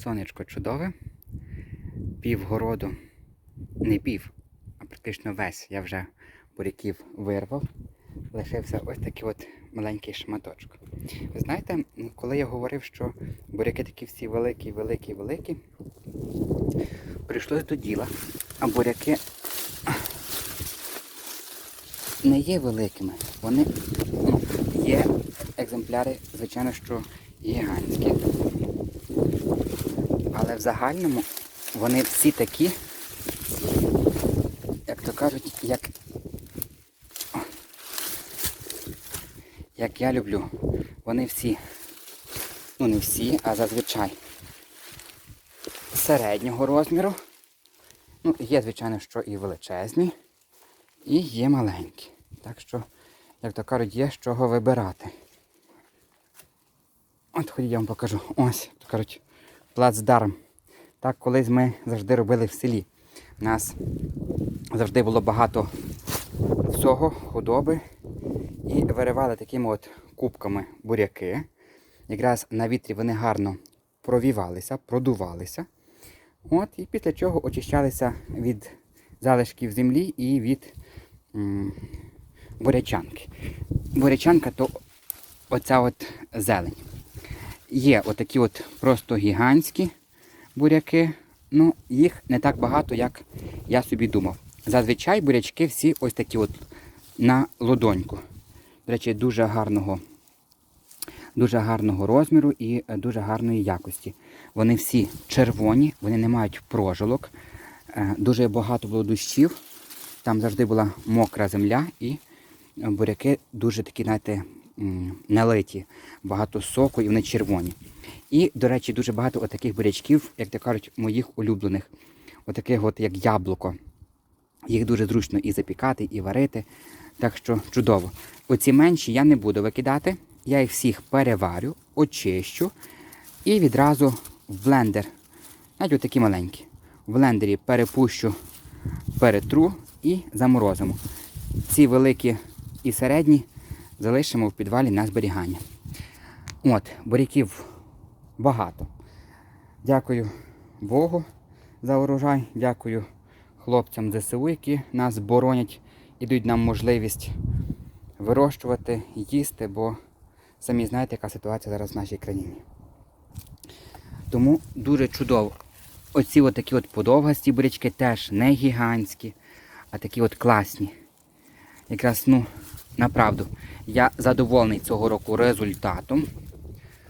Сонечко чудове. Пів городу, не пів, а практично весь я вже буряків вирвав. Лишився ось такий от маленький шматочок. Ви знаєте, коли я говорив, що буряки такі всі великі, великі, великі, прийшлось до діла, а буряки не є великими. Вони ну, є екземпляри, звичайно, що гігантські. В загальному вони всі такі, як то кажуть, як, як я люблю. Вони всі, ну не всі, а зазвичай середнього розміру. Ну, є, звичайно, що і величезні, і є маленькі. Так що, як то кажуть, є з чого вибирати. От ходіть, я вам покажу. Ось, то кажуть, плацдарм. Так колись ми завжди робили в селі. У нас завжди було багато всього, худоби. І виривали такими от кубками буряки. Якраз на вітрі вони гарно провівалися, продувалися. От, і після чого очищалися від залишків землі і від м, бурячанки. Бурячанка то оця от зелень. Є отакі от просто гігантські буряки. Ну, їх не так багато, як я собі думав. Зазвичай бурячки всі ось такі от на лодоньку. До речі, дуже гарного, дуже гарного розміру і е, дуже гарної якості. Вони всі червоні, вони не мають прожилок. Е, Дуже багато було дощів. Там завжди була мокра земля і е, буряки дуже такі, знаєте, налиті, багато соку і вони червоні. І, до речі, дуже багато отаких бурячків, як то кажуть, моїх улюблених. Отаких от як яблуко. Їх дуже зручно і запікати, і варити. Так що чудово. Оці менші я не буду викидати. Я їх всіх переварю, очищу і відразу в блендер. Навіть отакі маленькі. В блендері перепущу, перетру і заморозимо. Ці великі і середні залишимо в підвалі на зберігання. От, буряків багато. Дякую Богу за урожай. Дякую хлопцям ЗСУ, які нас боронять і дають нам можливість вирощувати, їсти, бо самі знаєте, яка ситуація зараз в нашій країні. Тому дуже чудово. Оці такі от подовгасті бурячки теж не гігантські, а такі от класні. Якраз, ну, направду, я задоволений цього року результатом.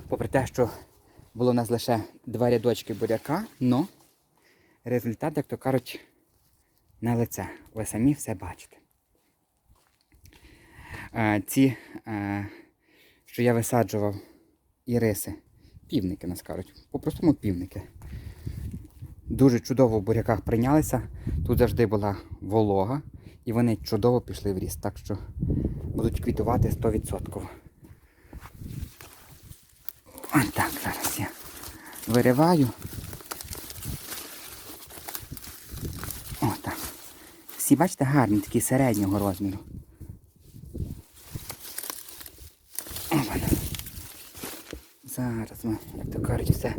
Попри те, що було в нас лише два рядочки буряка, но результат, як то кажуть, на лице. Ви самі все бачите. Е, ці, е, що я висаджував іриси, півники нас кажуть, по-простому півники. Дуже чудово в буряках прийнялися. Тут завжди була волога, і вони чудово пішли в ріст. Так що будуть квітувати 100%. Ось так зараз я вириваю. Отак. Всі, бачите, гарні, такі середнього розміру. Опана. Зараз ми, як то кажуть, все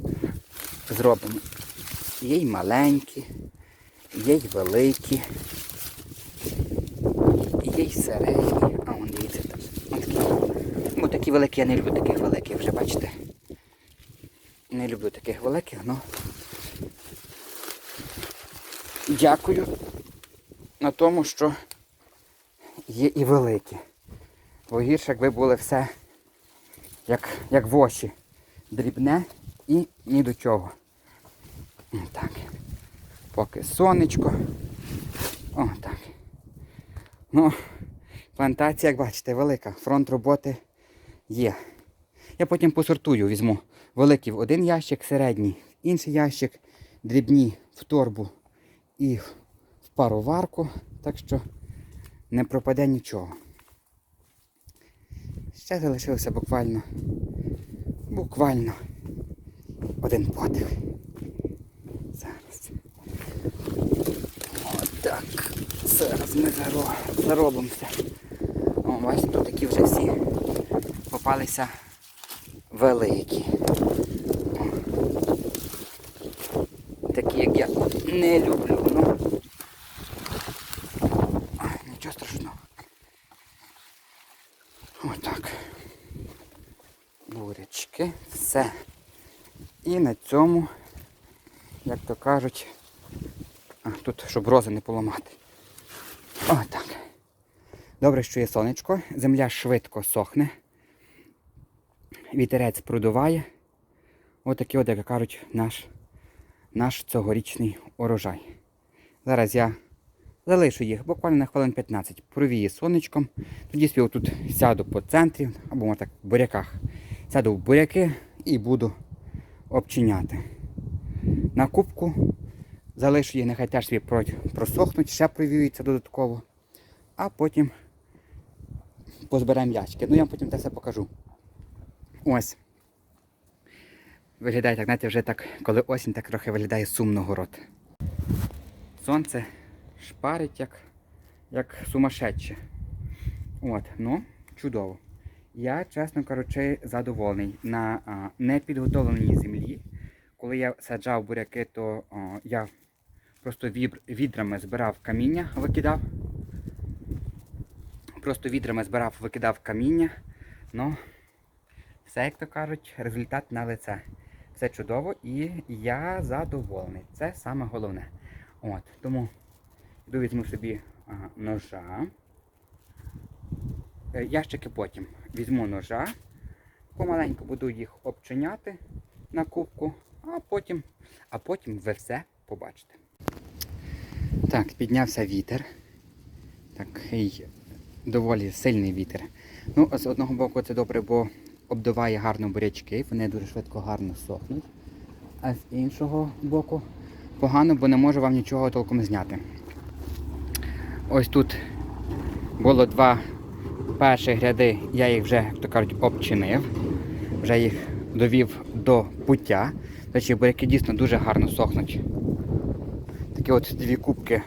зробимо. Є й маленькі, є й великі, є. А вон дивіться там. Ось такі. Ну, такі великі, я не люблю таких великих, вже бачите. Не люблю таких великих, але дякую на тому, що є і великі. Бо гірше, якби були все як, як в очі. Дрібне і ні до чого. Так. Поки сонечко. О, так. Ну, плантація, як бачите, велика. Фронт роботи є. Я потім посортую, візьму великий в один ящик, середній в інший ящик, дрібні в торбу і в пароварку, так що не пропаде нічого. Ще залишився буквально, буквально один подих. Зараз. Отак. Зараз ми заробимося. Бачите, тут такі вже всі попалися великі. Такі, як я не люблю. Ну. Нічого страшного. Отак. Бурячки, все. І на цьому, як то кажуть, а, тут, щоб рози не поламати. Отак. Добре, що є сонечко, земля швидко сохне, вітерець продуває. Отакий, от, як кажуть, наш, наш цьогорічний урожай. Зараз я залишу їх буквально на хвилин 15, провію сонечком. Тоді собі тут сяду по центрі, або може так, в буряках. Сяду в буряки і буду обчиняти. На кубку залишу їх, нехай теж собі просохнуть, ще провіються додатково. А потім позберемо ячки. Ну я вам потім те все покажу. Ось. Виглядає так, знаєте, вже так, коли осінь, так трохи виглядає сумно город. Сонце шпарить як, як сумасшедше. От, ну, чудово. Я, чесно кажучи, задоволений на а, непідготовленій землі. Коли я саджав буряки, то а, я просто вібр, відрами збирав каміння, викидав. Просто відрами збирав, викидав каміння. Ну, все, як то кажуть, результат на лице. Все чудово і я задоволений. Це саме головне. От, тому йду візьму собі ага, ножа. Е, Ящики потім візьму ножа, помаленьку буду їх обчиняти на кубку, а потім, а потім ви все побачите. Так, піднявся вітер. Такий доволі сильний вітер. Ну, з одного боку це добре, бо обдуває гарно бурячки, вони дуже швидко гарно сохнуть. А з іншого боку погано, бо не можу вам нічого толком зняти. Ось тут було два перші ряди, я їх вже, як то кажуть, обчинив. Вже їх довів до пуття. Речі, буряки дійсно дуже гарно сохнуть. Такі от дві кубки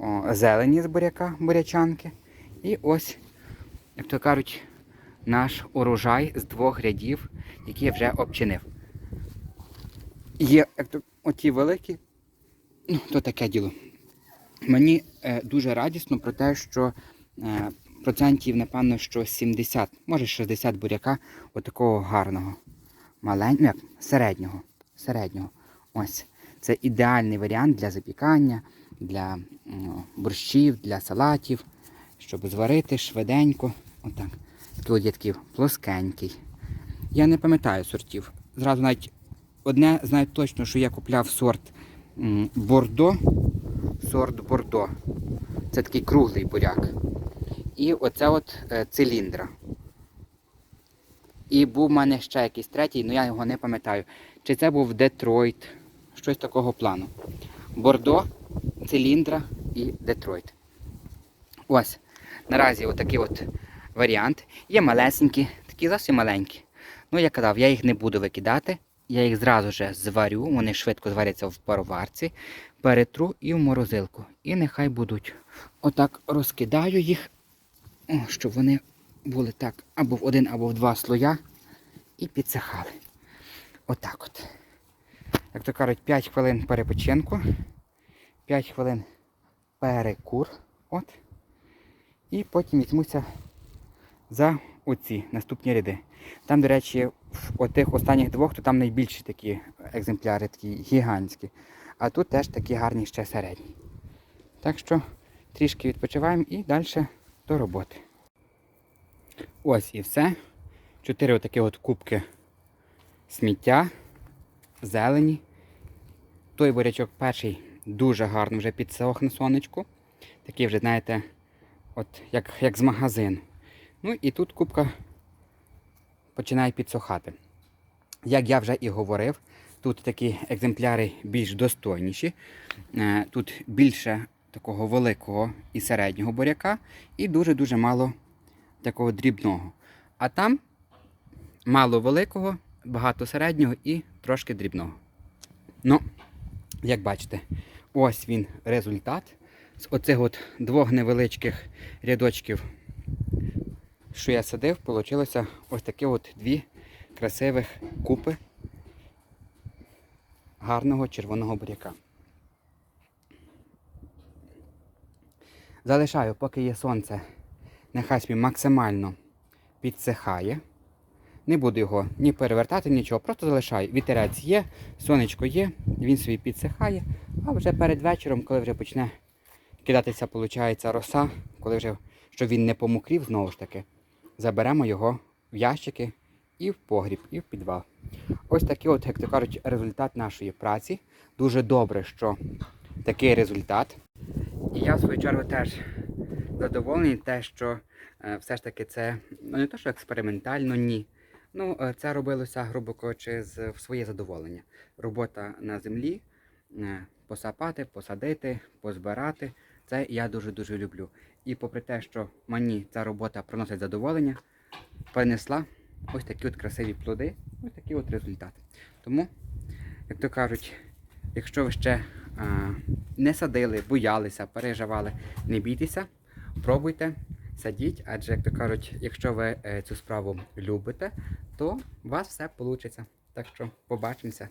о, зелені з буряка, бурячанки. І ось, як то кажуть, наш урожай з двох рядів, які я вже обчинив. Є як то, оті великі, ну, то таке діло. Мені е, дуже радісно про те, що е, процентів, напевно, що 70, може 60 буряка отакого гарного, маленького, середнього. середнього. Ось. Це ідеальний варіант для запікання, для борщів, для салатів, щоб зварити швиденько. Отак. От є такий плоскенький. Я не пам'ятаю сортів. Зразу навіть одне знаю точно, що я купляв сорт Бордо. Сорт Бордо. Це такий круглий буряк. І оце от е, циліндра. І був в мене ще якийсь третій, але я його не пам'ятаю. Чи це був Детройт, щось такого плану. Бордо, циліндра і Детройт. Ось. Наразі отакий от варіант. Є малесенькі, такі зовсім маленькі. Ну, я казав, я їх не буду викидати. Я їх зразу же зварю, вони швидко зваряться в пароварці, перетру і в морозилку. І нехай будуть. Отак розкидаю їх, о, щоб вони були так або в один, або в два слоя і підсихали. Отак от. Як то кажуть, 5 хвилин перепочинку, 5 хвилин перекур. От. І потім візьмуся за оці наступні ряди. Там, до речі, в отих останніх двох, то там найбільші такі екземпляри, такі гігантські. А тут теж такі гарні ще середні. Так що трішки відпочиваємо і далі до роботи. Ось і все. Чотири отакі от кубки сміття, зелені. Той бурячок перший дуже гарно вже підсох на сонечку. Такий вже, знаєте, от як, як з магазину. Ну і тут кубка починає підсохати. Як я вже і говорив, тут такі екземпляри більш достойніші. Е, Тут більше такого великого і середнього буряка, і дуже-дуже мало такого дрібного. А там мало великого, багато середнього і трошки дрібного. Ну, як бачите, ось він результат. З оцих от двох невеличких рядочків, що я садив, вийшло ось такі от дві красивих купи. гарного червоного буряка. Залишаю, поки є сонце, нехай собі максимально підсихає. Не буду його ні перевертати, нічого, просто залишаю. Вітерець є, сонечко є, він собі підсихає, а вже перед вечором, коли вже почне кидатися, виходить, роса, коли вже, щоб він не помокрів знову ж таки, заберемо його в ящики і в погріб, і в підвал. Ось такий, от, як то кажуть, результат нашої праці. Дуже добре, що такий результат. І я в свою чергу теж задоволений, те, що е, все ж таки це ну, не то, що експериментально, ні. Ну, е, це робилося, грубо кажучи, в своє задоволення. Робота на землі, е, посапати, посадити, позбирати. Це я дуже-дуже люблю. І попри те, що мені ця робота приносить задоволення, принесла ось такі от красиві плоди, ось такий от результат. Тому, як то кажуть, якщо ви ще а, не садили, боялися, переживали, не бійтеся, пробуйте, садіть, адже, як то кажуть, якщо ви е, цю справу любите, то у вас все вийде. Так що побачимося.